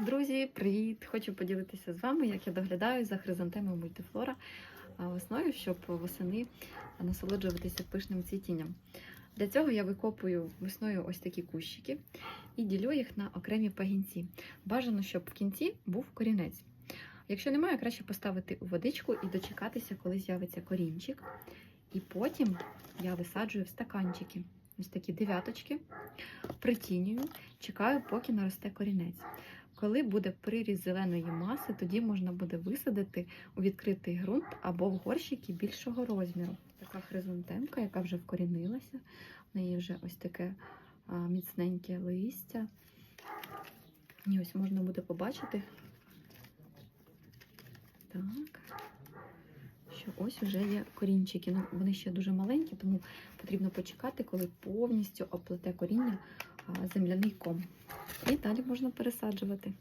Друзі, привіт! Хочу поділитися з вами, як я доглядаю за хризантемою мультифлора весною, щоб восени насолоджуватися пишним цвітінням. Для цього я викопую весною ось такі кущики і ділю їх на окремі пагінці. Бажано, щоб в кінці був корінець. Якщо немає, краще поставити у водичку і дочекатися, коли з'явиться корінчик. І потім я висаджую в стаканчики. Ось такі дев'яточки, притінюю, чекаю, поки наросте корінець. Коли буде приріст зеленої маси, тоді можна буде висадити у відкритий ґрунт або в горщики більшого розміру. Така хризантемка, яка вже вкорінилася. В неї вже ось таке міцненьке листя. І ось можна буде побачити. Так. Що ось вже є корінчики. Ну, вони ще дуже маленькі, тому потрібно почекати, коли повністю оплете коріння земляний ком. І далі можна пересаджувати.